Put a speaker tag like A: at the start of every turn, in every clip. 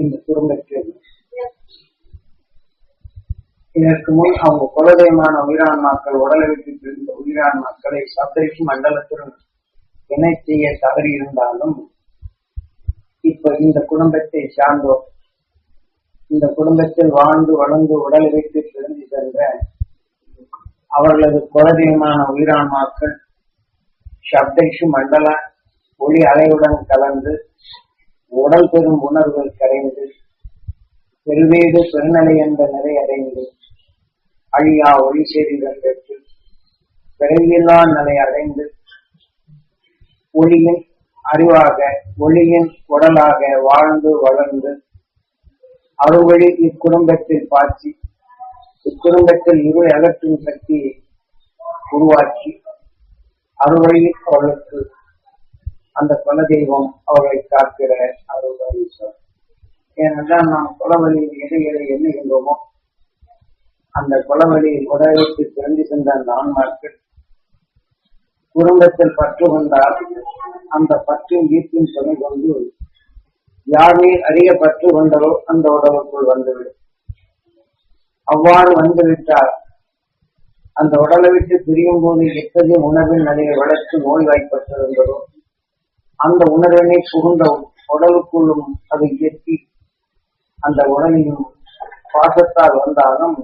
A: இந்த குடும்பத்தில். இதற்கு முன் அவங்க குலதெய்வமான உயிரான்மாக்கள் உடலை விட்டு பிரிந்த உயிரான்மாக்களை சப்தரிஷி மண்டலத்துடன் இணை செய்ய தவறி இருந்தாலும் இப்ப இந்த குடும்பத்தை சார்ந்தோர் இந்த குடும்பத்தில் வாழ்ந்து வளர்ந்து உடலை விட்டு பிரிந்து சென்ற அவர்களது குலதெய்வமான உயிரான்மாக்கள் சப்தரிஷி மண்டல ஒளி அலையுடன் கலந்து உடல் பெறும் உணர்வுகள் கரைந்து பெருவேடு பெருநிலை என்ற நிலை அடைந்து அழியா ஒளி செய்திகள் பெற்று பிறவியில்லா நிலை அடைந்து ஒளியின் அறிவாக ஒளியின் உடலாக வாழ்ந்து வளர்ந்து அறுவழி இக்குடும்பத்தில் பாய்ச்சி இக்குடும்பத்தில் இருளை அகற்றும் சக்தியை உருவாக்கி அறுவழி அவர்களுக்கு அந்த குலதெய்வம் அவர்களை காக்கிற அறுவழி ஏனென்றால் நாம் குலவழியில் எதை எண்ணுகின்றோமோ அந்த குலவழியில் உடலுக்கு திறந்து சென்ற அந்த ஆன்மாக்கள் குடும்பத்தில் பற்று கொண்டால் அந்த பற்றின் ஈர்ப்பின் துணை கொண்டு யாரே அதிக பற்று கொண்டதோ அந்த உடலுக்குள் வந்துவிடும். அவ்வாறு வந்துவிட்டால் அந்த உடலை விட்டு பிரியும் போது எத்தகைய உணவின் நிலையை வளர்த்து நோய்வாய்ப்பட்டிருந்ததோ அந்த உணர்வினை புகுந்த உடலுக்குள்ளும் அது ஏற்றி அந்த உடலின் பாசத்தால் வந்தாலும்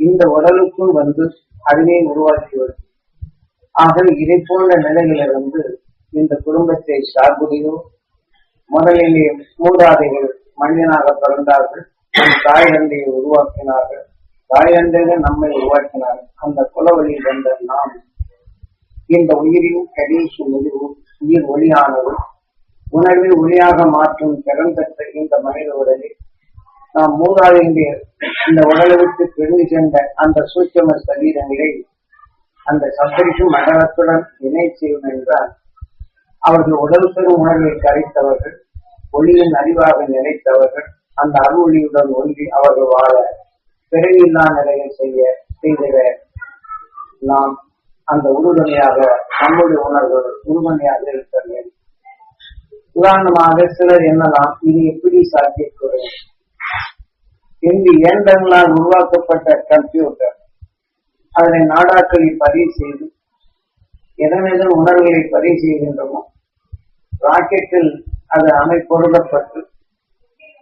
A: இந்த உடலுக்குள் வந்து அறிவை உருவாக்கிவிடும் ஆக இதை போன்ற நிலையிலிருந்து இந்த குடும்பத்தை சார்புடையோ முதலிலே மூதாதைகள் மனிதனாக பிறந்தார்கள் நம் தாய் தந்தையை உருவாக்கினார்கள் தாய் தந்தைகள் நம்மை உருவாக்கினார்கள். அந்த குலவழியில் வந்த நாம் இந்த உயிரின் கடைசி முடிவு உயிர் ஒளியானது உணர்வை ஒளியாக மாற்றும் திறன் பெற்ற இந்த மனித உடலில் நாம் மூதாதையுடைய இந்த உடலுக்கு விட்டு பிரிந்து சென்ற அந்த சூட்சம சரீரங்களை அந்த சப்தரிஷம் மண்டலத்துடன் இணை செய்யும் என்றால் அவர்கள் உடல் பெறும் உணர்வை கரைத்தவர்கள் ஒளியின் அறிவாக நினைத்தவர்கள் அந்த அருளொளியுடன் ஒன்றி அவர்கள் வாழ பிறவியில்லா நிலையை செய்ய செய்திட நாம் அந்த உறுதுணையாக நம்முடைய உணர்வுகள் உறுதுணையாக இருக்க வேண்டும் உதாரணமாக சிலர் என்னலாம் இது எப்படி சாத்தியக்கூடும் இன்று இயந்திரங்களால் உருவாக்கப்பட்ட கம்ப்யூட்டர் அதனை நாடாக்களை பதிவு செய்து எதனெதன் உணர்வுகளை பதிவு செய்கின்றமோ ராக்கெட்டில் அது அமைப்பொருளப்பட்டு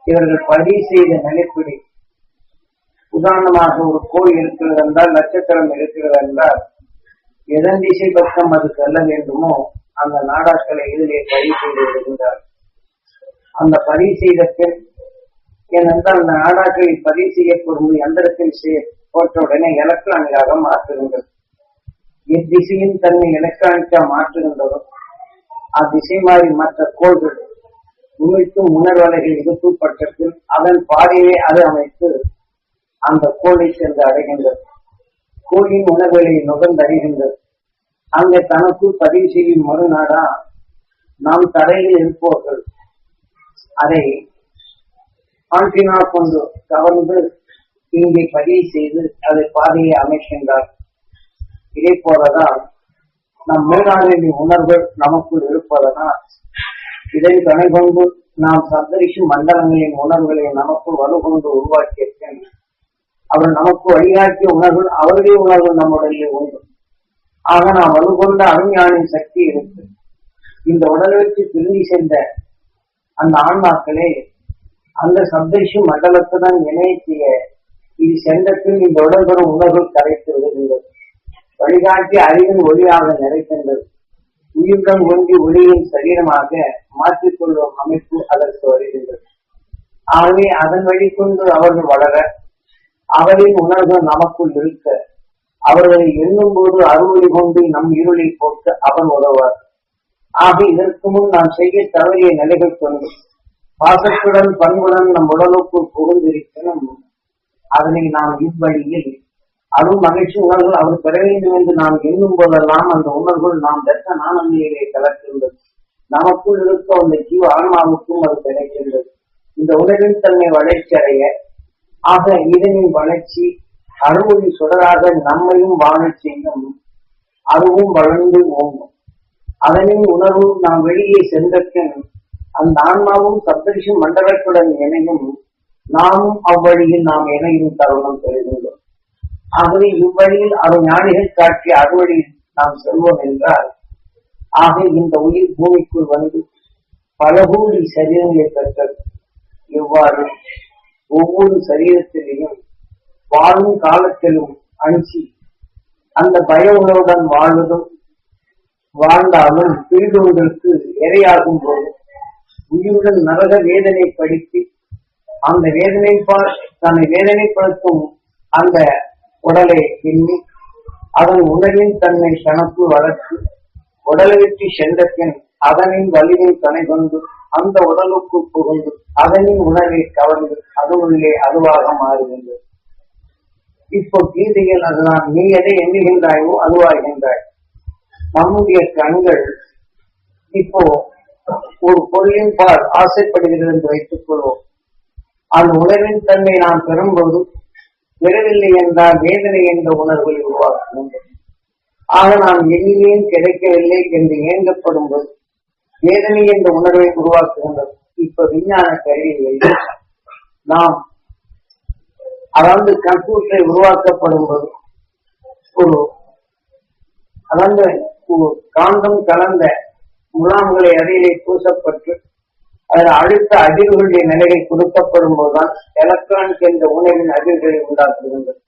A: இவர்கள் பதிவு செய்த நிலைப்படி. உதாரணமாக ஒரு கோள் இருக்கிறது என்றால் நட்சத்திரம் இருக்கிறது என்றால் எதன் திசை பக்கம் அது செல்ல வேண்டுமோ அந்த நாடாக்களை இதிலே பதிவு செய்து விடுகின்றார். அந்த பதிவு செய்த பின் ஏனென்றால் அந்த நாடாக்களை பதிவு செய்யப்படும் எந்திரத்தில் செய்ய போட்ட உடனே எலக்ட்ரானிக்காக மாற்றுகின்றது. எத்திசையின் தன்னை எலக்ட்ரானிக்கா மாற்றுகின்றதோ அத்திசை மாறி மற்ற கோள்கள் உமிழ்த்தும் உணர்வலைகள் எதிர்ப்புப்பட்டத்தில் அதன் பாதையை அது அமைத்து அந்த கோளை சென்று அடைகின்றது. கோயின் உணர்வுகளை நுகர்ந்தறிகின்றது அங்கே தனக்குள் பதிவு செய்யும் மறுநாடா நாம் தடையில் இருப்பவர்கள் அதை ஆண்டினா கொண்டு கவர்ந்து இங்கே பதிவு செய்து அதை பாதையை அமைக்கின்றார். இதே போலதான் நம் மூலாளின் உணர்வு நமக்குள் இருப்பதனால் இதை கணை கொண்டு நாம் சந்தரிக்கும் மண்டலங்களின் உணர்வுகளை நமக்குள் வலுகொண்டு உருவாக்கிய அவர் நமக்கு வழிகாட்டிய உணர்வு அவருடைய உணர்வு நம்முடைய உண்டு ஆக நாம் வலுகொண்ட அருஞானின் சக்தி இருக்கு. இந்த உடலுக்கு திரும்பி சென்ற அந்த ஆன்மாக்களே அந்த சப்தரிஷி மண்டலத்துடன் இணையத்திய இது சென்றத்தில் இந்த உடல் பெறும் உணர்வுகள் கரைத்து விடுகின்றது. வழிகாட்டி அறிவின் ஒளியாக நிறைக்கின்றது உயிருடன் ஒன்றி ஒளியின் சரீரமாக மாற்றிக்கொள்ளும் அமைப்பு அதற்கு வருகின்றது. ஆகவே அதன் வழி கொண்டு அவர்கள் வளர அவரின் உணர்வு நமக்குள் இருக்க அவர்களை எண்ணும் போது அறுவடை கொண்டு நம் இருளை போக்க அவன் உதவார். ஆக இதற்கு முன் நாம் செய்ய தவறிய நிலைகள் கொண்டு பாசத்துடன் பண்புடன் நம் உடலுக்குள் புகுந்திருக்கணும். அதனை நாம் இவ்வழியில் அருள் மகிழ்ச்சி உணர்வுகள் அவர் பெற வேண்டும் என்று நாம் எண்ணும் போதெல்லாம் அந்த உணர்வுகள் நாம் பெற்ற நாணநிலையை கலக்கின்றது. நமக்குள் இருக்க அந்த ஜீவ ஆன்மாவுக்கும் அது கிடைக்கின்றது. இந்த உணர்வின் தன்மை வளர்ச்சி அடைய ஆக இதனின் வளர்ச்சி அறுவடை சுடராக நம்மையும் வாழச் செய்யும் அதுவும் வளர்ந்து ஓங்கும். அதனின் உணர்வு நாம் வெளியே சென்றபின் அந்த ஆன்மாவும் சப்தரிஷி மண்டலத்துடன் இணையும் நாமும் அவ்வழியில் நாம் இணையும் தருணம் பெறுகின்றோம். ஆகவே இவ்வழியில் அவர் ஞானிகள் காட்டிய அறுவழியில் நாம் செல்வோம் என்றால் ஆக இந்த உயிர் பூமிக்குள் வந்து பல கோடி சரீரங்களை பெற்றது. இவ்வாறு ஒவ்வொரு சரீரத்திலையும் வாழும் காலத்திலும் அஞ்சி அந்த பய உணவுடன் வாழ்வதும் வாழ்ந்தாலும் பீடுவதற்கு இரையாகும் போது உயிருடன் நரக வேதனை படித்து அந்த வேதனை தன்னை வேதனைப்படுத்தும் அந்த உடலை எண்ணி அதன் உணவின் தன்மை தனக்கு வளர்த்து உடலை விட்டு சென்ற பின் அதனின் வலிமை தனை கொண்டு அந்த உடலுக்கு புகழ்ந்து அதனின் உணவை கவர்ந்து அதுவுள்ளே அதுவாக மாறுகின்றது. இப்போ கீதையில் அதுதான் நீ எதை எண்ணுகின்றாயோ அதுவாகின்றாய். நம்முடைய கண்கள் இப்போ ஒரு பொருளின் பால் ஆசைப்படுகிறது என்று வைத்துக் கொள்வோம் அந்த உணர்வின் தன்மை நாம் பெறும்போது பெறவில்லை என்றால் வேதனை என்ற உணர்வை உருவாக்க வேண்டும் ஆக நாம் எங்கேயும் கிடைக்கவில்லை என்று ஏங்கப்படும் போது வேதனை என்ற உணர்வை உருவாக்குகின்றது இப்ப விஞ்ஞான கருவியில் நாம் அதாவது கம்ப்யூட்டரை உருவாக்கப்படும் போது ஒரு கலந்த காந்தம் கலந்த முலாம்களை அடியிலே பூசப்பட்டு அதில் அழுத்த அதிர்வுகளுடைய நிலையை கொடுக்கப்படும் போதுதான் எலக்ட்ரானிக் என்ற உணவின் அதிர்வுகளை உண்டாக்குகின்றது.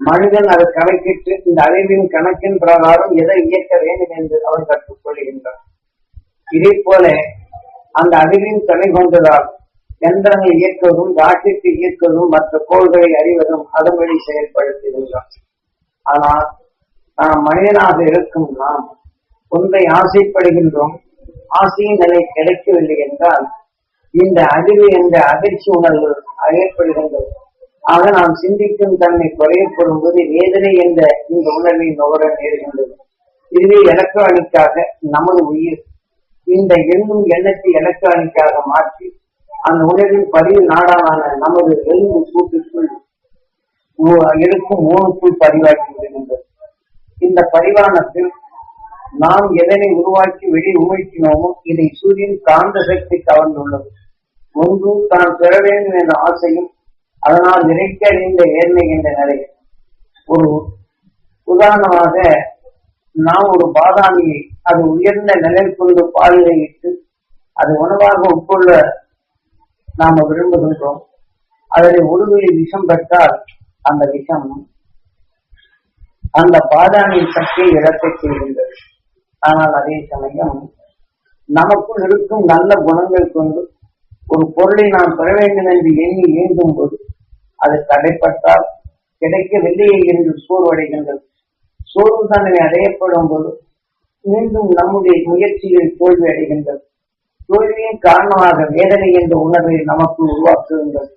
A: மனிதன் அதை கணக்கிட்டு இந்த அறிவின் கணக்கின் பிரகாரம் எதை இயக்க வேண்டும் என்று அவன் கற்றுக்கொள்கின்றான் இதே போல அந்த அறிவின் துணை கொண்டதால் எந்திரங்களை இயக்குவதும் ராக்கெட்டை இயக்குவதும் மற்ற கோள்களை அறிவதும் அதன் வழி செயல்படுத்துகின்றான். ஆனால் நாம் மனிதனாக இருக்கும் நாம் ஒன்றை ஆசைப்படுகின்றோம் ஆசையின் நிலை கிடைக்கவில்லை என்றால் இந்த அறிவு என்ற அதிர்ச்சி உணர்வு ஏற்படுகின்றது ஆக நாம் சிந்திக்கும் தன்மை குறையப்படும் போது வேதனை என்ற இந்த உணர்வை நுகர நேருகின்றது. இதுவே எலக்ட்ரானிக்காக நமது உயிர் இந்த எண்ணும் எண்ணத்தை எலக்ட்ரானிக்காக மாற்றி அந்த உலகின் பதிவு நாடான நமது எலும்பு கூட்டுக்குள் இருக்கும் மூணுக்குள் பதிவாக்கி விடுகின்றது. இந்த பரிவானத்தில் நாம் எதனை உருவாக்கி வெளி உமிழ்த்தினோமோ இதை சூரியன் காந்த சக்தி கவர்ந்துள்ளது. ஒன்று தான் பெற வேண்டும் என்ற ஆசையும் அதனால் நிறைக்க அறிந்த ஏழ்மை என்ற நிலை ஒரு உதாரணமாக நாம் ஒரு பாதாமியை அது உயர்ந்த நிலை கொண்டு பாலிலை இட்டு அது உணவாக உட்கொள்ள நாம விரும்புகின்றோம். அதில் ஒருவேளை விஷம் பெற்றால் அந்த விஷம் அந்த பாதாமியின் சக்தியை இழக்கச் செய்கின்றது ஆனால் அதே சமயம் நமக்குள் இருக்கும் நல்ல குணங்கள் கொண்டு ஒரு பொருளை நாம் பெற வேண்டும் என்று எண்ணி இயங்கும் போது அது தடைப்பட்டால் கிடைக்கவில்லையே என்று சோர்வடைகின்றது. சோர்வு தன்னை அடையப்படும் போது மீண்டும் நம்முடைய முயற்சியில் தோல்வி அடைகின்றது. தோல்வியின் காரணமாக வேதனை என்ற உணர்வை நமக்கு உருவாக்குகின்றது.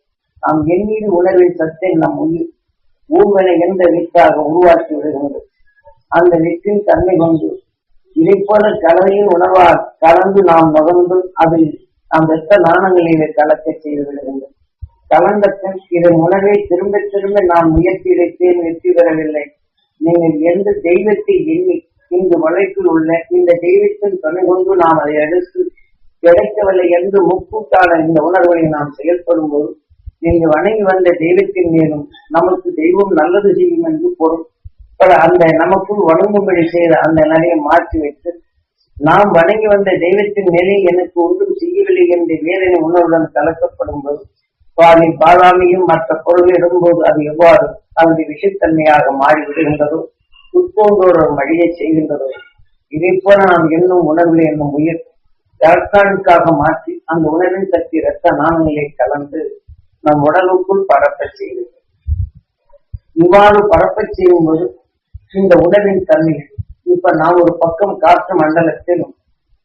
A: நாம் எண்ணீர் உணர்வின் சத்தை நம் உயிர் ஊர்வனை எந்த வித்தாக உருவாக்கி விடுகின்றது. அந்த வித்தின் தன்மை கொண்டு இதை போல கலவையின் உணவால் கலந்து நாம் நுகர்ந்து அதில் நாம் வெத்த நாணங்களிலே கலக்க செய்து விடுகின்றது. கலந்த பின் இதன் உணவை திரும்ப திரும்ப நாம் முயற்சி இடைத்தேன் வெற்றி பெறவில்லை. நீங்கள் எந்த தெய்வத்தை எண்ணி இந்த வழக்கில் உள்ள இந்த தெய்வத்தின் துணை கொண்டு நாம் அதை அடுத்து கிடைக்கவில்லை என்று முக்கூட்டான இந்த உணர்வுகளை நாம் செயல்படும் போது நீங்கள் வணங்கி வந்த தெய்வத்தின் மேலும் நமக்கு தெய்வம் நல்லது செய்யும் என்று பொருள். அந்த நமக்குள் வணங்கும்படி செய்த அந்த நிலையை மாற்றி வைத்து நாம் வணங்கி வந்த தெய்வத்தின் நிலை எனக்கு ஒன்றும் செய்யவில்லை என்று வேதனை உணர்வுடன் கலக்கப்படும் போது சுவாமி பாதாமியும் மற்ற பொருள் இடும்போது அது எவ்வாறு அதனுடைய விஷத்தன்மையாக மாறிவிடுகின்றதோ? உட்கொண்டோர் மழையை செய்கின்றதோ. இதை போல நாம் என்னும் உணர்வில் என்னும் உயிர் எலக்ட்ரானிக்காக மாற்றி அந்த உணர்வின் சக்தி இரத்த நாணங்களை கலந்து நம் உடலுக்குள் பரப்ப செய்கிறது. இவ்வாறு பரப்ப செய்யும் போது இந்த உணவின் தன்மை இப்ப நாம் ஒரு பக்கம் காற்று மண்டலத்திலும்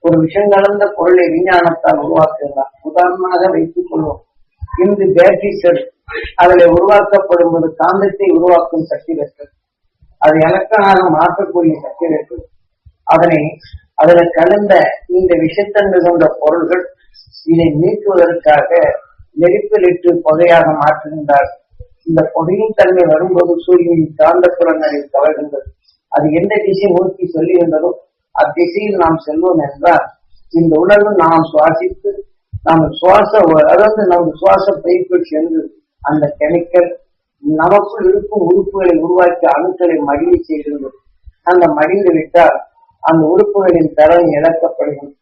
A: ஒரு விஷம் கலந்த பொருளை விஞ்ஞானத்தால் உருவாக்குகிறார் உதாரணமாக வைத்துக் கொள்வோம். இன்று பேட்டரி செல் அதில் உருவாக்கப்படும் ஒரு காந்தத்தை உருவாக்கும் சக்தி பெற்றது அதை எலக்ட்ரானாக மாற்றக்கூடிய சக்தி பெற்றது அதனை அதுல கலந்த இந்த விஷத்தன்மை கொண்ட பொருள்கள் இதை நீக்குவதற்காக நெருப்பிலிட்டு புகையாக மாற்றுகின்றார். இந்த புகையின் தன்மை வரும்போது சூரியனின் காந்த புலங்களில் கவர்கின்றது. அது எந்த திசை நோக்கி சொல்லுகின்றதோ அத்திசையில் நாம் செல்வோம் என்றால் இந்த உணர்வு நாம் சுவாசித்து நாம் சுவாச அதாவது நமது சுவாச பைப்பில் சென்று அந்த கெமிக்கல் நமக்குள் இருக்கும் உறுப்புகளை உருவாக்கி அணுக்களை மடிய செய்கிறது அந்த மடிந்து விட்டால் அந்த உறுப்புகளின் தரம் இழக்கப்படுகிறது.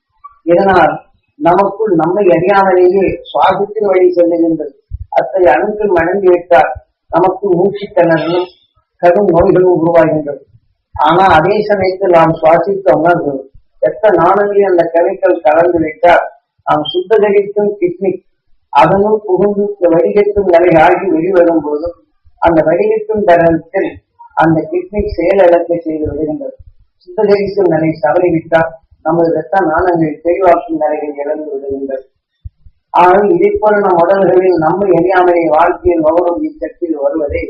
A: இதனால் நமக்குள் நம்மை அறியாமலேயே சுவாசத்தின் வழி செல்லுகின்றது. அத்தகைய அணுக்கள் மடங்கி விட்டால் நமக்கு மூச்சு திணறலும் கடும் நோய்களும் உருவாகின்றது. ஆனா அதே சமயத்தில் நாம் சுவாசித்த உணர்வு எத்த நாணங்களில் அந்த கெமிக்கல் கலந்து விட்டால் நாம் சுத்தகரிக்கும் கிட்னி. அதனுள் புகுந்து வடிகட்டும் நிலையாகி ஆகி வெளிவரும் போதும் அந்த வடிகட்டும் தரத்தில் அந்த கிட்னி செயலிழக்க செய்து விடுகின்றது. சுத்தகரிக்கும் நிலை தவறிவிட்டால் நமது இரத்த நாணங்கள் தெளிவாக்கும் நிலையில் இழந்து விடுகின்றது. ஆனால் இதை போல நம் உடல்களில் நம்ம அறியாமலே வாழ்க்கையில் நுகரும் இச்சத்தில் வருவதை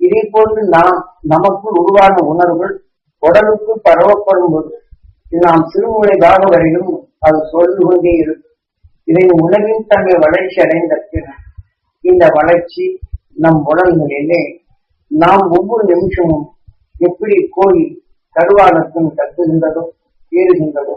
A: இதே போன்று நாம் நமக்குள் உருவான உணர்வுகள் உடலுக்கு பரவப்படும் போது நாம் சிறுமுறை பாக வரையிலும் அது சொல்ந்து கொண்டே இருக்கும் இதை உலகின் தன்மை வளர்ச்சி அடைந்த பின் இந்த வளர்ச்சி நம் உடல்களிலே நாம் ஒவ்வொரு நிமிஷமும் எப்படி கோழி கருவானத்தும் கத்துகின்றதோ ஏறுகின்றதோ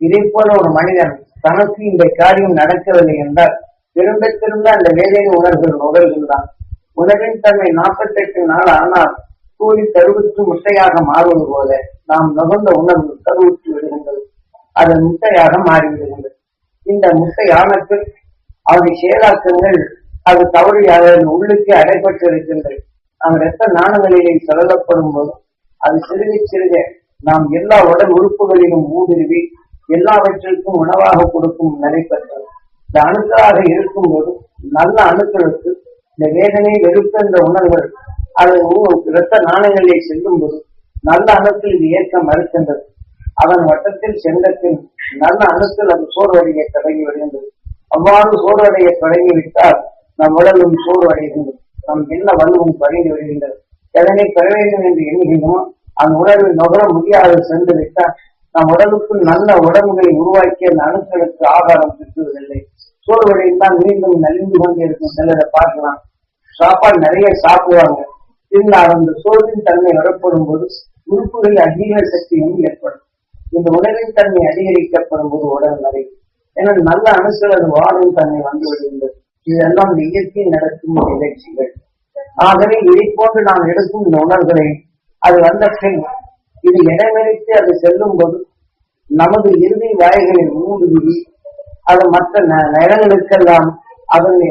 A: இதே போல ஒரு மனிதன் தனக்கு இந்த காரியம் நடக்கவில்லை என்றால் திரும்ப திரும்ப அந்த வேலையை உணர்வுகள் நுகர்கின்றான் உணவின் தன்மை நாற்பத்தெட்டு நாள் ஆனால் கூலி கருவுற்று முட்டையாக மாறுவது போல நாம் நுகர்ந்த உணர்வு கருவுற்று விடுகின்றது. அது முட்டையாக மாறிவிடுகின்றது இந்த முட்டையானத்தில் அவருடைய செயலாக்கங்கள் அது தவறியாக உள்ளுக்கு அடைபட்டு இருக்கின்றது நாம் இரத்த நாணங்களிலே செலவப்படும் போது அது சிறுக சிறுக நாம் எல்லா உடல் உறுப்புகளிலும் ஊடுருவி எல்லாவற்றிற்கும் உணவாக கொடுக்கும் நிலை பெற்றது. இந்த அணுக்களாக இருக்கும்போது நல்ல அணுக்களுக்கு இந்த வேதனை வெறுப்பு என்ற உணர்வுகள் அது இரத்த நாணயங்களிலே செல்லும் போது நல்ல அணுக்கள் இது ஏற்க மறுக்கின்றது. அதன் வட்டத்தில் செங்கத்தில் நல்ல அணுக்கள் அது சோர்வடைய தொடங்கி வருகின்றது அவ்வாறு சோர்வடைய தொடங்கிவிட்டால் நம் உடலும் சோர்வடைகின்றது. நம் என்ன வலுவும் குறைந்து வருகின்றது எதனை பெற வேண்டும் என்று எண்ணுகின்றோமோ அந்த உடலில் நுகர முடியாது சென்று விட்டால் நம் உடலுக்கு நல்ல உடம்புகளை உருவாக்கிய அந்த அணுக்களுக்கு ஆகாரம் பெற்றுவதில்லை சோர்வடைந்தால் மீண்டும் நலிந்து கொண்டே இருக்கும் சிலரை பார்க்கலாம். சாப்பாடு நிறைய சாப்பிடுவாங்க. இருந்தால் அந்த சோர்வின் தன்மை வரப்படும் போது உறுப்புகளில் அதிக சக்தியும் ஏற்படும். இந்த உடலின் தன்மை அதிகரிக்கப்படும் போது உடல் நிறை ஏன்னா நல்ல அணுக்கள் வாழும் தன்மை வந்து விடுகின்றது இதெல்லாம் இயற்கை இயற்கையில் நடக்கும் நிகழ்ச்சிகள். ஆகவே இதை போன்று நாம் எடுக்கும் இந்த உணர்வுகளை அது வந்த பின் இது இடமெடுத்து அது செல்லும் போது நமது இறுதி வாய்களில் ஊடுருவி அது மற்ற நிறங்களுக்கெல்லாம் அதனை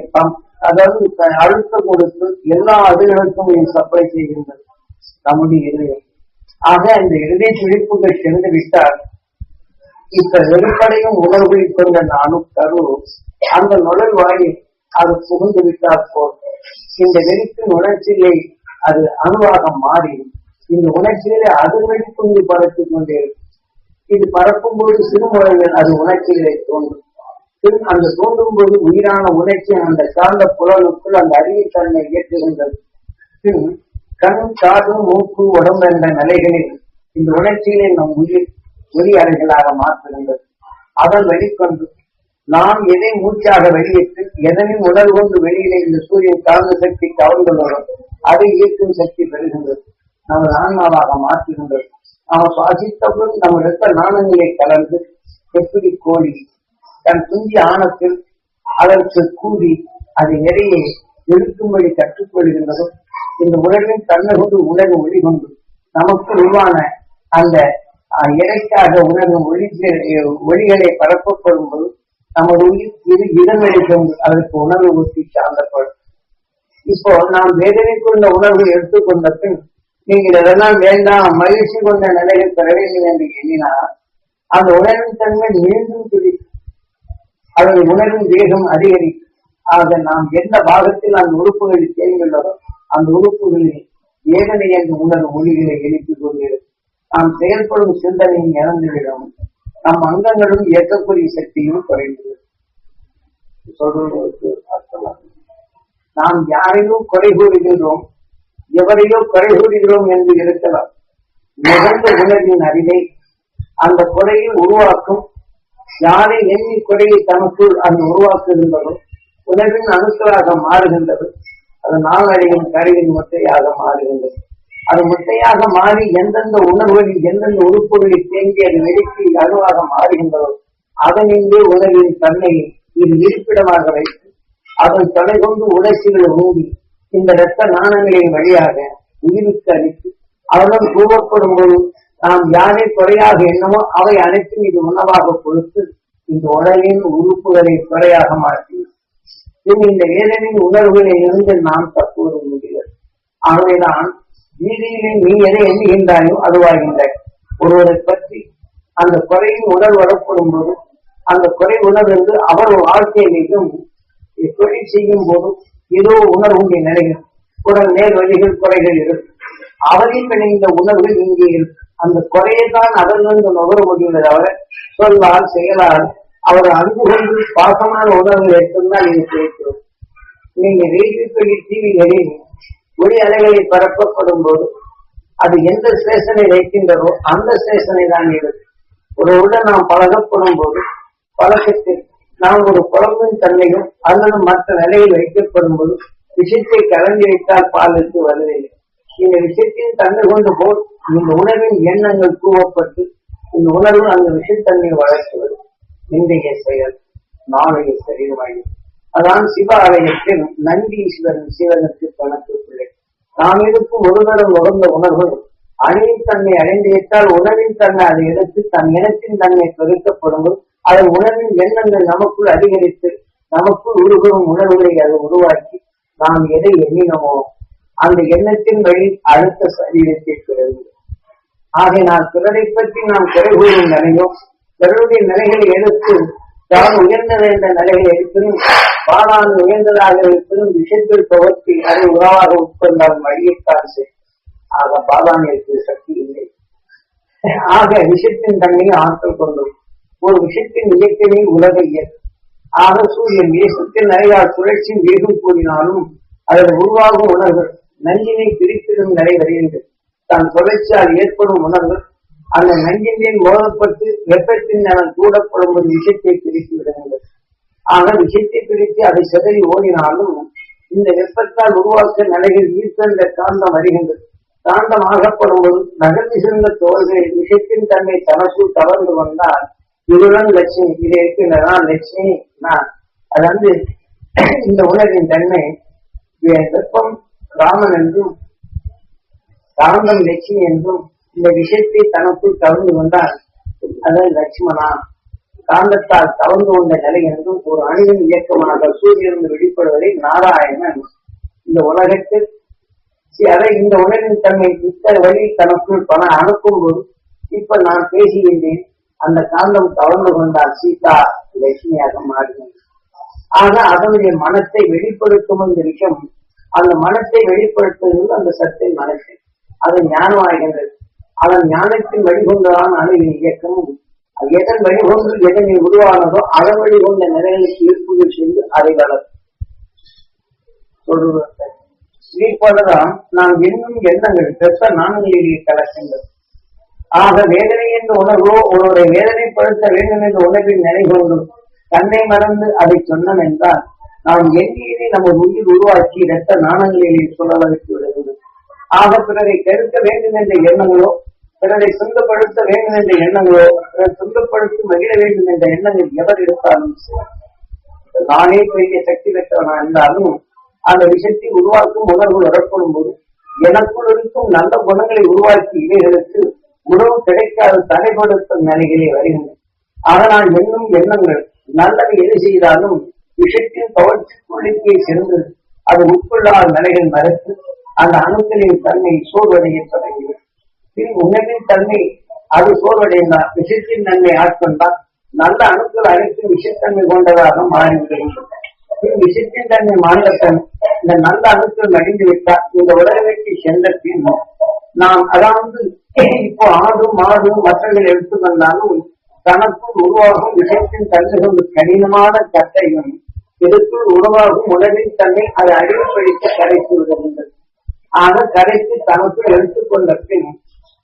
A: அதாவது அழுத்தம் கொடுத்து எல்லா அதுகளுக்கும் இது சப்ளை செய்கின்றது. நம்முடைய இருதயம் ஆக அந்த இறுதி துடிப்புகள் சென்று விட்டால் இப்ப வெளிப்படையும் உணர்வு கொண்ட நானும் கரு அந்த நுழைவாயில் அது புகுந்து விட்டால் போல். இந்த வெடிப்பின் உணர்ச்சியை அது அணுவாக மாறி இந்த உணர்ச்சியிலே அது வெடிப்புந்து பறத்துக் கொண்டே இருக்கும் இது பறக்கும் போது சிறுமுறைகள் அது உணர்ச்சியிலே தோன்றும். பின் அந்த தோன்றும் போது உயிரான உணர்ச்சி அந்த சார்ந்த புலனுக்குள் அந்த அறிவுத்தன்மை இயற்றுகின்றது பின் கண் காது மூக்கு உடம்பு என்ற நிலைகளில் இந்த உணர்ச்சியிலே நம் உயிர் ஒலி அலைகளாக மாற்றுகின்றது அதன் வெளிக்கொண்டு நாம் எதை மூச்சாக வெளியிட்டு எதனின் உடல் கொண்டு வெளியிலே இந்த சூரியன் கலந்த சக்தி கவர்ந்துள்ளோம் அதை ஈர்க்கும் சக்தி பெறுகின்றது. நமது ஆன்மாவாக மாற்றுகின்றது நாம் சுவாசித்தவுடன் நம் இரத்த நாணங்களை கலந்து எப்படி கோழி தன் துஞ்சி ஆணத்தில் அதற்கு கூறி அது நிறைய இருக்கும்படி கற்றுக்கொள்கின்றதோ இந்த உலகின் தன்மை கொண்டு உலக ஒளிகொண்டு நமக்கு உருவான அந்த இறைக்காக உணர்வு ஒளி ஒளிகளை பரப்பப்படும் போது நமது உயிர் இது இடவெளி கொண்டு அதற்கு உணர்வு ஊற்றி சார்ந்தப்படும். இப்போ நாம் வேதனை கொண்ட உணர்வு எடுத்துக்கொண்ட பின் நீங்கள் இதெல்லாம் வேண்டாம் மகிழ்ச்சி கொண்ட நிலையில் பெற வேண்டும் என்று எண்ணினால் அந்த உணர்வின் தன்மை மீண்டும் துடிக்கும். அதன் உணர்வின் வேகம் அதிகரிக்கும். ஆக நாம் எந்த பாகத்தில் அந்த உறுப்புகளில் சேர்ந்துள்ளதோ அந்த உறுப்புகளில் ஏதனை என்று உணர்வு மொழிகளை எழுப்பிக் கொள்கிறது நாம் செயல்படும் சிந்தனையும் இழந்துவிடும். நம் அங்கங்களும் இயக்கக்கூடிய சக்தியும் குறைந்துவிடும். அர்த்தம் நாம் யாரையும் குறை கூறுகின்றோம் எவரையோ குறை கூறுகிறோம் என்று இருக்கலாம். நிகழ்ந்த உணர்வின் அறிவை அந்த குறையை உருவாக்கும் யாரை எண்ணி குறையை தனக்குள் அந்த உருவாக்குகின்றதோ உணர்வின் அணுக்களாக மாறுகின்றது. அது நாளடையும் கருவின் முட்டையாக மாறுகின்றது. அது முட்டையாக மாறி எந்தெந்த உணர்வுகளில் எந்தெந்த உறுப்புகளில் தேங்கி அது வெளிக்கு அணுவாக மாறுகின்றதோ அதனின்றே உணவின் தன்மையை இது இருப்பிடமாக வைத்து அதன் தடை கொண்டு உணர்ச்சிகளை ஊங்கி இந்த இரத்த நாணங்களின் வழியாக உயிருக்கு அளித்து அவர்கள் கூறப்படும் போது நாம் யாரை குறையாக எண்ணமோ அவை அனைத்தும் இது உணவாக கொடுத்து இந்த உடலின் உறுப்புகளை குறையாக மாற்றி பின் இந்த வேதனின் உணர்வுகளில் இருந்து நாம் தப்புவது முடிகிறது. ஆகவேதான் வீதியிலே நீ எதை எண்ணுகின்றாயோ அதுவாகின்றாய் ஒருவரை பற்றி அந்த குறையின் உணர்வு வரப்படும் போது அந்த குறை உணர்வு அவர் வாழ்க்கையிலும் தொழில் செய்யும் போதும் ஏதோ இங்கே நிறைவும் உடல் நேர்வழிகள் குறைகள் இருக்கும். அவரில் இந்த உணர்வு இங்கே இருக்கும். அந்த குறையை தான் அவரிலிருந்து நுகர முடியும் தவிர சொல்லால் செயலால் அவர் அன்பு கொண்டு பாசமான உணவுகள் சொன்னால் இது கிடைக்கிறோம் நீங்க ரேடியோக்களில் டிவிகளில் ஒளி அலைகளை பரப்பப்படும் போது அது எந்த ஸ்டேஷனை வைக்கின்றதோ அந்த ஸ்டேஷனை தான் இருக்கு உடன் நாம் பழகப்படும் போது பழக்கத்தில் நாம் ஒரு குழம்பின் தன்மையும் அல்லது மற்ற நிலையில் வைக்கப்படும் போது விஷயத்தை கலந்து வைத்தால் பாலுக்கு வருவதில்லை. இந்த விஷயத்தின் தன்மை கொண்டு போல் இந்த உணவின் எண்ணங்கள் கூவப்பட்டு இந்த உணர்வு அந்த விஷயத்தன்மையை வளர்த்துவது இன்றைய செயல் நாளைய செயல்வாயு அதான் சிவ ஆலயத்தில் நந்தீஸ்வரன் சிவனுக்கு கணக்கு பிள்ளை. நாம் இருக்கும் ஒரு தரம் உகந்த உணர்வு அணியின் தன்மை அடைந்துவிட்டால் உணவின் தன்மை அதை எடுத்து தன் இனத்தின் தன்மை பெருக்கப்படும் அதன் உணவின் எண்ணங்கள் நமக்குள் அதிகரித்து நமக்குள் உருகும் உணர்வுகளை அது உருவாக்கி நாம் எதை எண்ணினமோ அந்த எண்ணத்தின் வழி அடுத்த சரீரத்திற்கு பெறுவது ஆகையினால் பிறரை பற்றி நாம் குறை கூறும் நிலையோ தன்னுடைய நிலைகளை எடுத்து தான் உயர்ந்தது என்ற நிலைகளை எடுப்பினும் பாலான் உயர்ந்ததாக இருப்பினும் விஷயத்தில் துவக்கி அதை உறவாக உட்கொண்டால் வழியைத்தான் செய் ஆக பாலானிற்கு சக்தி இல்லை. ஆக விஷயத்தின் தன்மையை ஆற்றல் கொண்டது. ஒரு விஷயத்தின் இயக்கமே உலக இயக்கம் ஆக சூரியன் தேசத்தில் நிறைய சுழற்சி வேகம் கூறினாலும் அதில் உருவாகும் உணர்வு நஞ்சினை பிரித்திடும் நிலை வருகின்றது தான் சுழற்சியால் ஏற்படும் உணர்வு அந்த நஞ்சின் மோதப்பட்டு வெப்பத்தின் நலன் கூடப்படும் ஒரு விஷயத்தை பிரித்து விடுகின்றது ஆக விஷயத்தை பிரித்து அதை சிதறி ஓடினாலும் இந்த வெப்பத்தால் உருவாக்க நிலையில் ஈர்க்கின்ற காந்தம் வருகின்றது. காந்தம் போது நகர்ந்து சிறந்த தோள்கள் விஷயத்தின் தன்மை தனக்குள் கவர்ந்து வந்தால் இதுதான் லட்சுமி இது இருக்கின்றதா லட்சுமி? நான். அது வந்து இந்த உலகின் தன்மை வெப்பம் ராமன் என்றும் காந்தம் லட்சுமி என்றும் இந்த விஷயத்தை தனக்குள் கவர்ந்து கொண்டால் அது லட்சுமணா. காந்தத்தால் கவர்ந்து கொண்ட நிலை என்றும் ஒரு அணுவின் இயக்கமாக சூரியன் வெளிப்படுவதை நாராயணன் இந்த உலகத்தில் அதை இந்த உணவின் தன்மை இத்தனை வழி தனக்குள் பண அனுப்பும் போது இப்ப நான் பேசுகின்றேன். அந்த காந்தம் கவர்ந்து கொண்டால் சீதா லட்சுமியாக மாறினேன் ஆக அதனுடைய மனத்தை வெளிப்படுத்தும் இந்த விஷயம் அந்த மனத்தை வெளிப்படுத்துவது அந்த சத்தை மனத்தை அது ஞானமாகின்றது அதன் ஞானத்தின் வழிகொண்டதான அணுவின் இயக்கம். எதன் வழிகொண்டு எதனை உருவானதோ அதன் வழிகொண்ட நிலைகளுக்கு இருப்புகள் செய்து அதை வளர்த்து சொல்றது இதே போலதான் நாம் எண்ணும் எண்ணங்கள் பெற்ற நாணங்களிலே கலக்கின்றது ஆக வேதனை என்ற உணர்வோ ஒருவரை வேதனைப்படுத்த வேண்டும் என்ற உணர்வில் நிலை தன்னை மறந்து அதை சொன்னோம் என்றால் நாம் எண்ணியதை நமது உயிர் உருவாக்கி இரத்த நாணங்களிலே சொல்ல வைத்து விடுகிறது ஆக பிறரை கெடுக்க வேண்டும் என்ற எண்ணங்களோ பிறரை சொந்தப்படுத்த வேண்டும் என்ற எண்ணங்களோ பிறர் சொந்தப்படுத்தி மகிழ வேண்டும் என்ற எண்ணங்கள் எவர் எடுத்தாலும் நானே பெரிய சக்தி பெற்றவனா இருந்தாலும் அந்த விஷயத்தை உருவாக்கும் உணர்வு வரப்படும் போது எனக்குள் இருக்கும் நல்ல குணங்களை உருவாக்கி இவைகளுக்கு உணவு கிடைக்காத தடைப்படுத்தும் நிலைகளே வருகின்றன. அதனால் எண்ணும் எண்ணங்கள் நல்லது எது செய்தாலும் விஷயத்தின் கவர்ச்சிக்குள்ளிக்கே சென்று அது உட்கொள்ளாத நிலைகள் மறைத்து அந்த அணுக்களின் தன்மை சோர்வடைய தொடங்கிவிடும். பின் உணவின் தன்மை அது சோர்வடைந்தால் விஷத்தின் நன்மை ஆட்கொண்டால் நல்ல அணுக்கள் அனைத்தும் விஷத்தன்மை கொண்டதாக மாறிவிடுகின்றன விஷத்தின் தன்மை மாநிலத்தன் இந்த நல்ல அணுக்கள் மடிந்து விட்டால் இந்த உலகத்தை சென்ற பின் நாம் அதாவது இப்போ ஆடு மாடு மற்றவர்கள் எடுத்துக்கொண்டாலும் தனக்குள் உருவாகும் விஷயத்தின் தன்மை கொண்டு கடினமான கட்டையும் இதற்குள் உருவாகும் உணவின் தன்மை அதை அடிமைப்படுத்த கரைத்து விடுகின்றது. ஆக கரைத்து தனக்குள் எடுத்துக்கொண்ட பின்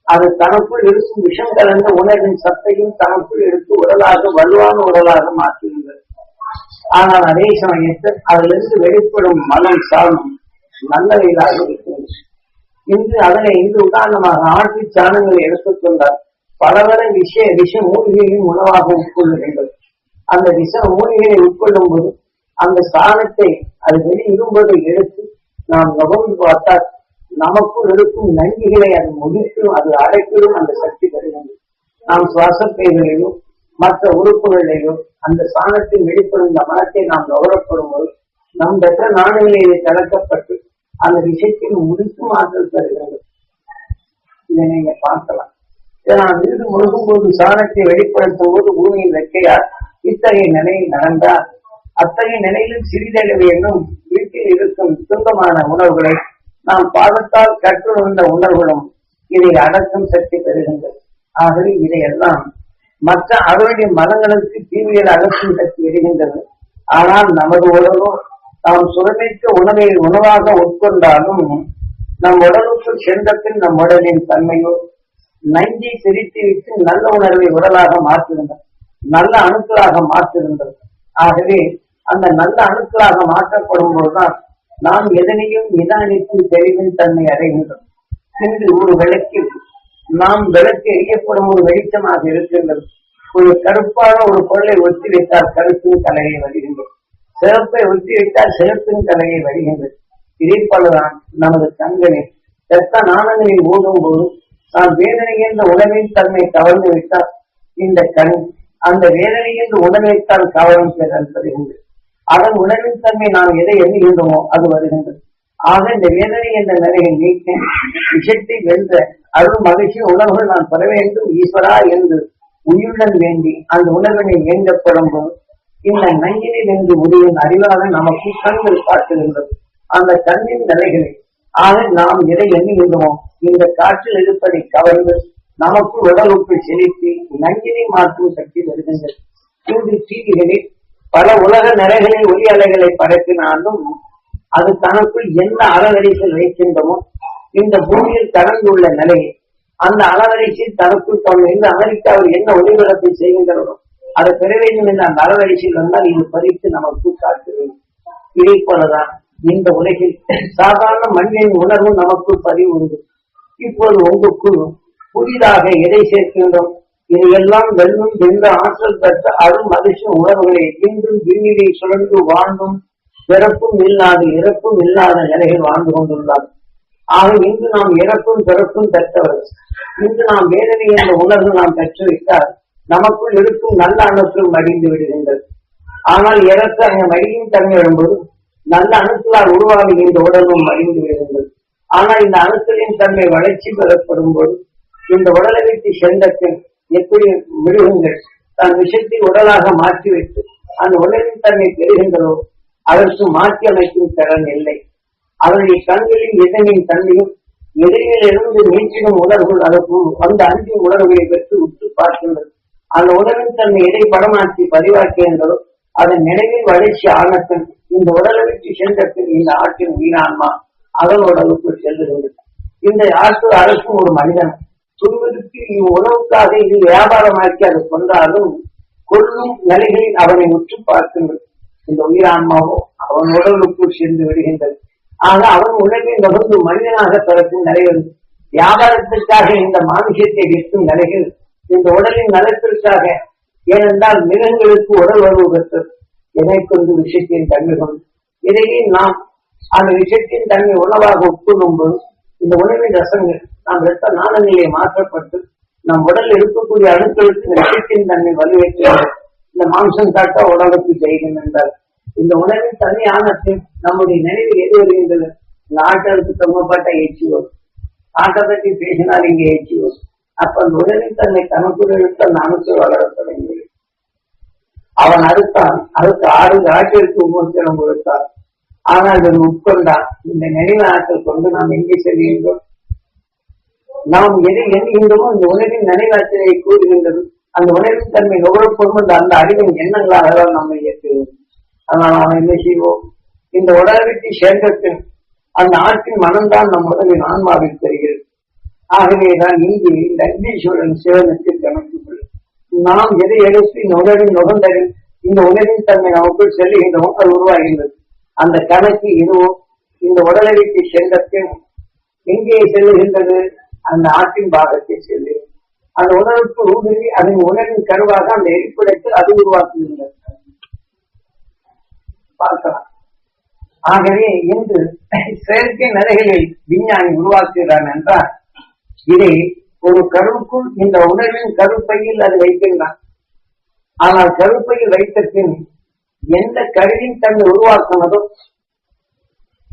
A: அது தனக்குள் இருக்கும் விஷம் கலந்த உணவின் சத்தையும் தனக்குள் எடுத்து உடலாக வலுவான உடலாக மாற்றுகின்றது. ஆனால் அதே சமயத்தில் அதிலிருந்து வெளிப்படும் மனம் சாணம் நல்லவைகளாக இருக்கிறது. இன்று அதனை இன்று உதாரணமாக ஆட்சி சாணங்களை எடுத்துக்கொண்டார் பலவர விஷய விஷ மூலிகையும் உணவாக உட்கொள்ளுகின்றது. அந்த விஷ மூலிகையை உட்கொள்ளும் போது அந்த சாணத்தை அது வெளியிடும்போதை எடுத்து நாம் நுகர்ந்து பார்த்தால் நமக்குள் இருக்கும் நன்றிகளை அது முடிக்கும் அது அடைக்கிடும் அந்த சக்தி பெறுகிறது நாம் சுவாசப்பைகளிலும் மற்ற உறுப்புகளையும் அந்த சாணத்தில் வெளிப்படும் இந்த மனத்தை நாம் கௌரவப்படும் போது நம் பெற்ற நாடுகளிலே கலக்கப்பட்டு அந்த விஷயத்தில் முடிக்கும் ஆற்றல் பெறுகிறது இதை நீங்க பார்க்கலாம். இதை நான் வீடு முழுகும் போது சாணத்தை வெளிப்படுத்தும் போது பூமியில் வெக்கையார் இத்தகைய நிலையில் நடந்தால் அத்தகைய நிலையிலும் சிறிதளவு என்னும் வீட்டில் இருக்கும் சுத்தமான உணர்வுகளை நாம் பாதத்தால் கற்றுணர்ந்த உணர்வுகளும் இதை அடக்கும் சக்தி பெறுகின்றது. ஆகவே இதையெல்லாம் மற்ற அவருடைய மதங்களுக்கு தீமையில் அகற்றும் சக்தி வருகின்றது ஆனால் நமது உடலோ நாம் சுரமிக்க உணவை உணவாக உட்கொண்டாலும் நம் உடலுக்கு சென்றபின் நம் உடலின் தன்மையோ நஞ்சை பிரித்து விட்டு நல்ல உணர்வை உடலாக மாற்றுகின்றது. நல்ல அணுக்களாக மாற்றுகின்றது. ஆகவே அந்த நல்ல அணுக்களாக மாற்றப்படும் போதுதான் நாம் எதனையும் நிதானித்து தெளிவின் தன்மை அடைகின்றோம் இன்று ஒரு விளக்கில் நாம் விளக்கு எரியப்படும் ஒரு வெளிச்சமாக இருக்கின்றது. ஒரு கருப்பான ஒரு பொருளை ஒத்தி வைத்தால் கருப்பின் கலையை வருகின்றது சிறப்பை ஒத்தி வைத்தால் சிறப்பின் கலையை வருகின்றது இதே போலதான் நமது கண்களில் ரத்த நாணங்களில் ஓடும் போது நாம் வேதனை என்ற உணவின் தன்மை கவர்ந்து விட்டால் இந்த கண் அந்த வேதனை என்ற உணவைத்தான் கவனம் பெறல் பெறுகின்றது அதன் உணவின் தன்மை நாம் எதை எண்ணுகின்றோமோ அது வருகின்றது. ஆக இந்த வேதனை என்ற நிலையை நீக்க விஷத்தை வென்ற அருள் மகிழ்ச்சி உணர்வுகள் நான் பெற வேண்டும். ஈஸ்வரா என்று உயிருடன் வேண்டி அந்த உணர்வினை வேண்டப்படும் போது இந்த நஞ்சினில் என்று முடியும் அறிவாக நமக்கு கண்கள் காட்டுகின்றது. அந்த கண்ணின் நிலைகளை ஆக நாம் எதை எண்ணுகின்றோமோ இந்த காற்றில் இருப்பதை கவர்ந்து நமக்கு உடலுக்கு செலுத்தி நஞ்சினை மாற்றும் சக்தி வருகின்றது. இன்று டிவிகளில் பல உலக நிறைகளில் ஒலி அலைகளை பரப்பினாலும் அது தனக்குள் என்ன அறவரிசையில் வைக்கின்றமோ இந்த பூமியில் கடந்துள்ள நிலையை அந்த அறவரிசையில் தனக்குள் தோன்றும் இந்த அமெரிக்காவில் என்ன ஒளிபரப்பை செய்கின்றனோ அதை பெற வேண்டும் என்ற அந்த அறவரிசையில் வந்தால் இது பறித்து நமக்கு காட்டுவேன் வேண்டும் இதே போலதான் இந்த உலகில் சாதாரண மண்ணின் உணர்வு நமக்குள் பதிவு உண்டு. இப்போது உங்களுக்குள் புதிதாக எதை சேர்க்கின்றோம்? இதையெல்லாம் வெல்லும் வென்ற ஆற்றல் பெற்ற அருள் மகிழ்ச்சி உணர்வுகளை இன்றும் விண்ணிலை சுழன்று வாழ்ந்தும் பிறப்பும் இல்லாத இறப்பும் இல்லாத நிலையில் வாழ்ந்து கொண்டுள்ளார். ஆக இன்று நாம் இறப்பும் பிறப்பும் பெற்றவர்கள் இன்று நாம் வேதனை என்ற உணர்வு நாம் பெற்றுவிட்டால் நமக்குள் இருக்கும் நல்ல அணுக்கள் மடிந்து விடுகின்றது. ஆனால் இறக்க அங்க மடியும் தன்மை வரும்போது நல்ல அணுக்களால் உருவாகி இந்த உடலும் மடிந்து விடுகின்றது. ஆனால் இந்த அணுக்களின் தன்மை வளர்ச்சி பெறப்படும் போது இந்த உடலை விட்டு சென்றபின் எப்படி மிருகங்கள் தன் விஷத்தை உடலாக மாற்றி வைத்து அந்த உடலின் தன்னை பெறுகின்றதோ அதற்கு மாற்றி அமைக்கும் திறன் இல்லை. அவருடைய கண்களின் இதனின் தன்மையும் எதிரிலிருந்து மீட்சிடும் உணர்வுகள் அதற்கும் அந்த அன்பின் உணர்வுகளை பெற்று உற்று பார்க்கின்றது அந்த உடலின் தன்னை எதை படமாற்றி பதிவாக்குகின்றதோ அதன் நினைவில் வளர்ச்சி ஆனத்தன் இந்த உடலை விட்டு சென்ற பின் இந்த ஆற்றின் உயிரான்மா அதன் உடலுக்குள் செல்லுகின்றது. இந்த ஆற்று அரசும் ஒரு மனிதன். துன்புறுத்தி உணவுக்காக இது வியாபாரமாக்கி அதை கொண்டாலும் கொள்ளும் நிலைகளில் அவனை உற்று பார்க்கின்றது. இந்த உயிரான்மாவோ அவன் உடலுக்குள் சென்று விடுகின்றது. ஆக அவன் உலகை நகர்ந்து மனிதனாக பிறக்கும் நிலைகள் வியாபாரத்திற்காக இந்த மானுஷத்தை விற்கும் நிலைகள் இந்த உடலின் நலத்திற்காக ஏனென்றால் மிருகங்களுக்கு உடல் உறவு இதை கொண்டு விஷயத்தின் தன்மை கொண்டு. இதையே நாம் அந்த விஷயத்தின் தன்மை உணவாக உட்கொள்ளும் போது இந்த உணவின் ரசங்கள் நம் ரத்த நாணநிலையை மாற்றப்பட்டு நம் உடல் இருக்கக்கூடிய அணுக்களுக்கு இந்த தன்மை வலுவேற்கிறது இந்த மாம்சம் காட்ட உடலுக்கு செய்யும் என்றார் இந்த உணவின் தனி ஆணத்தில் நம்முடைய நினைவு எது வருகின்றது? இந்த ஆட்டலுக்கு தொங்கப்பட்ட எச்சி வரும் ஆட்டை பற்றி பேசினால் இங்கே எச்சி வரும் அப்ப அந்த உடலின் தன்னை தனக்குள் எடுத்து அந்த அணுக்கள் வளர தொடங்கியது அவன் அறுத்தான். அதுக்கு ஆறு ஆட்டிற்கு மூத்திரம் கொடுத்தான் ஆனால் இவன் உட்கொண்டான். இந்த நினைவு ஆற்றல் கொண்டு நாம் எங்கே செல்கின்றோம்? நாம் எதை எண்ணுகின்றோமோ இந்த உணவின் நினைவாற்றலை கூறுகின்றது. அந்த உணவின் தன்மை நுகரப்படும் அந்த அந்த அறிவின் எண்ணங்களாக தான் நம்ம இயக்குகிறது. அதனால் நாம் என்ன செய்வோம்? இந்த உடலுக்கு சேர்ந்தது சேர்ந்த பின் அந்த ஆற்றின் மனம்தான் நம் உடலின் ஆன்மாவில் தெரிகிறது. ஆகவேதான் இங்கு நந்தீஸ்வரன் சிவனுக்கு கணக்கு நாம் எதை எடுத்து இந்த உணர்வின் நுகர்ந்தது இந்த உணர்வின் தன்மை நமக்குள் செல்லுகின்றோமோ அது உருவாகின்றது. அந்த கணக்கு இதுவும் இந்த உடலடிக்கு விட்டு எங்கே செல்லுகின்றது? அந்த ஆற்றின் பாகத்தை செல்லு. அந்த உணர்வுக்கு ஊடுருவி அதன் உணர்வின் கருவாக அந்த எரிப்பிடத்தில் அது உருவாக்குகின்றது பார்க்கலாம். ஆகவே இன்று செயற்கை நிலைகளில் விஞ்ஞானி உருவாக்குகிறான் என்றால் இதை ஒரு கருவுக்குள் இந்த உணர்வின் கருப்பையில் அது வைக்கின்றான். ஆனால் கருப்பையில் வைத்த பின் எந்த கருவின் தன்னை உருவாக்குனதோ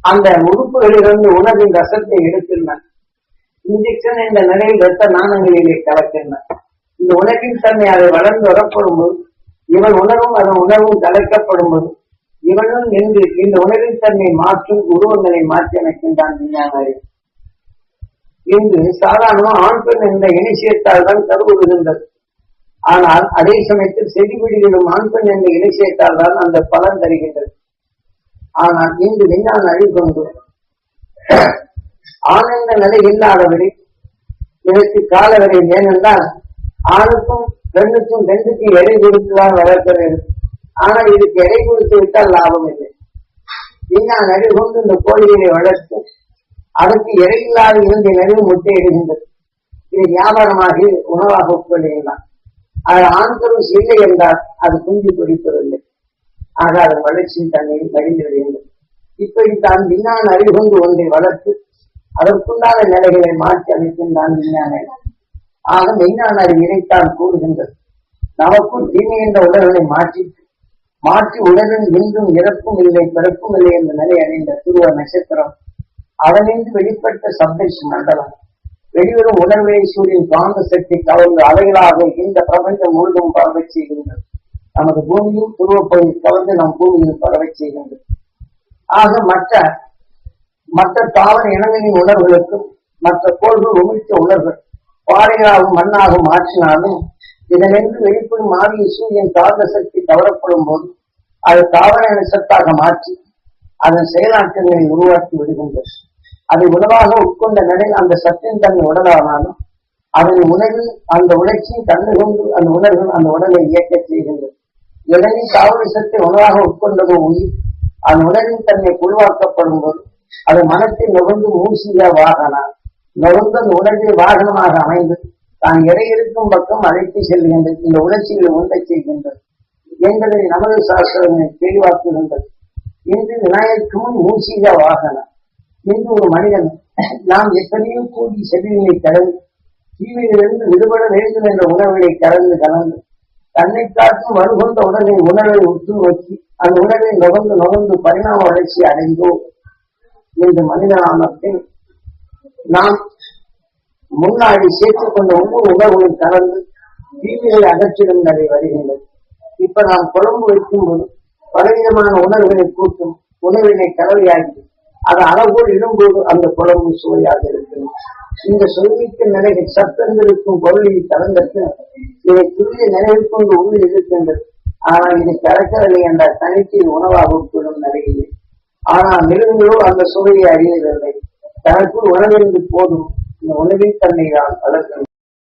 A: அந்த உறுப்புகளிலிருந்து உணவின் ரசத்தை எடுக்கின்றன. இன்ஜெக்ஷன் என்ற நிலையில் ரத்த நாணங்களிலே கலக்கின்றன இந்த உணவின் தன்மை அதை வளர்ந்து வரப்படும் போது இவன் உணவும் அதன் உணவும் கலைக்கப்படும் போது இவனும் நின்று இந்த உணவின் தன்மை மாற்றும் உருவங்களை மாற்றி அமைக்கின்றான் விஞ்ஞான இன்று சாதாரண ஆண் பெண் என்ற இணை சேர்த்தால் தான் கருவுறுகின்றது ஆனால் அதே சமயத்தில் செடிபிடிகளும் ஆண் பெண் என்ற இணை தான் அந்த பலன் தருகின்றது. ஆனால் இன்று விஞ்ஞான அறிவு கொண்டு ஆனந்த நிலை இல்லாதவரை இதற்கு காலவரை ஏனென்றால் ஆணுக்கும் பெண்ணுக்கும் ரெண்டுக்கும் எடை கொடுத்துதான் வளர்க்கிறது ஆனால் இதுக்கு எடை கொடுத்து விட்டால் லாபம் இல்லை. விஞ்ஞான நடு கொண்டு இந்த கோழிகளை வளர்த்து அதற்கு இடையில்லாத இருந்த நடுவு முட்டையிடுகின்றது. இது வியாபாரமாகி உணவாக உட்கொள்ளுகின்றான் அது ஆண்களும் இல்லை என்றால் அது குஞ்சு பிடிப்பதில்லை ஆக அதன் வளர்ச்சியின் தன்மையில் மடிந்து விடுகின்றது. இப்படித்தான் விஞ்ஞான அறிவு கொண்டு ஒன்றை வளர்த்து அதற்குண்டான நிலைகளை மாற்றி அமைக்கின்றான் விஞ்ஞான. ஆக மெய்ஞான அறிவு இதைத்தான் கூறுகின்றது. நமக்குள் தீமை என்ற உடல்களை மாற்றி மாற்றி உடலில் இன்றும் இறப்பும் இல்லை பிறப்பும் இல்லை என்ற நிலை அடைந்த துருவ நட்சத்திரம் அதனின்று வெளிப்பட்ட சப்தேஷ் மண்டலம். வெளிவரும் உணர்வை சூரியன் காந்த சக்தி கவர்ந்து அலைகளாக இந்த பிரபஞ்சம் முழுதும் பரவச் செய்கின்றது. நமது பூமியும் துருவப்பகுதி கவர்ந்து நம் பூமியில் பரவச் செய்கின்றது. ஆக மற்ற மற்ற தாவர இனங்களின் உணர்வுகளுக்கும் மற்ற கோள்கள் உமிழ்த்த உணர்வுகள் பாறைகளாகவும் மண்ணாகவும் மாற்றினாலும் இதனின்று வெளிப்படும் மாறிய சூரியன் காந்த சக்தி கவரப்படும் போது அது தாவர இன சத்தாக மாற்றி அதன் செயலாக்கங்களை உருவாக்கி விடுகின்றது. அதை உணவாக உட்கொண்ட நிலையில் அந்த சத்தின் தன்னை உடலானாலும் அதன் உணர்வில் அந்த உழைச்சி தன்மை கொண்டு அந்த உணர்வு அந்த உடலை இயக்க செய்கின்றது. எதனை தாவர சத்தை உணவாக உட்கொண்டதோ உயிர் அந்த உணர்வின் தன்னை குழுவாக்கப்படும் போது அது மனத்தை நுகர்ந்து மூசிய வாகனம். நுகர்ந்த அந்த வாகனமாக அமைந்து தான் எடை இருக்கும் பக்கம் அழைத்து செல்கின்றது. இந்த உணர்ச்சிகளை உண்டச் செய்கின்றது எங்களை நமது சாஸ்திரங்களை தெளிவாக்குகின்றது. இன்று விநாயகம் மூசிக வாகனம். இன்று ஒரு மனிதன் நாம் எத்தனையோ கூடி செவிகளை கடந்து தீவிலிருந்து விடுபட வேண்டும் என்ற உணர்வுகளை கலந்து கலந்து தன்னை காட்டும் வலுகொண்ட உணர்வை உணர்வை உற்று நோக்கி அந்த உணர்வை நுகர்ந்து நுகர்ந்து பரிணாம வளர்ச்சி அடைந்தோம். இந்த மனித பின் நாம் முன்னாடி சேர்த்துக் கொண்ட ஒவ்வொரு உணவுகளும் கலந்து தீமைகளை அகற்றிடும் நிலை வருகின்றது. இப்ப நாம் குழம்பு வைக்கும்போது பலவிதமான உணர்வுகளை கூட்டும் உணவினை கலவையாகி அது அளவோடு இடும்போது அந்த குழம்பு சுவையாக இருக்கும் இந்த சுவைக்கு நிலைகள் சத்தங்களுக்கும் பொருளில் கலந்தற்கு இதை துரிய நிலையில் கொண்டு உள்ளில் இருக்கின்றது. ஆனால் இது கலக்கவில்லை என்ற தனித்தின் உணவாக உட்கொள்ளும் நிலையில்லை ஆனால் மிருகங்களோ அந்த சுவையை அறியவில்லை. தனக்குள் உணவிருந்து போதும். இந்த உணவின் தன்னை தான் வளர்க்கின்றன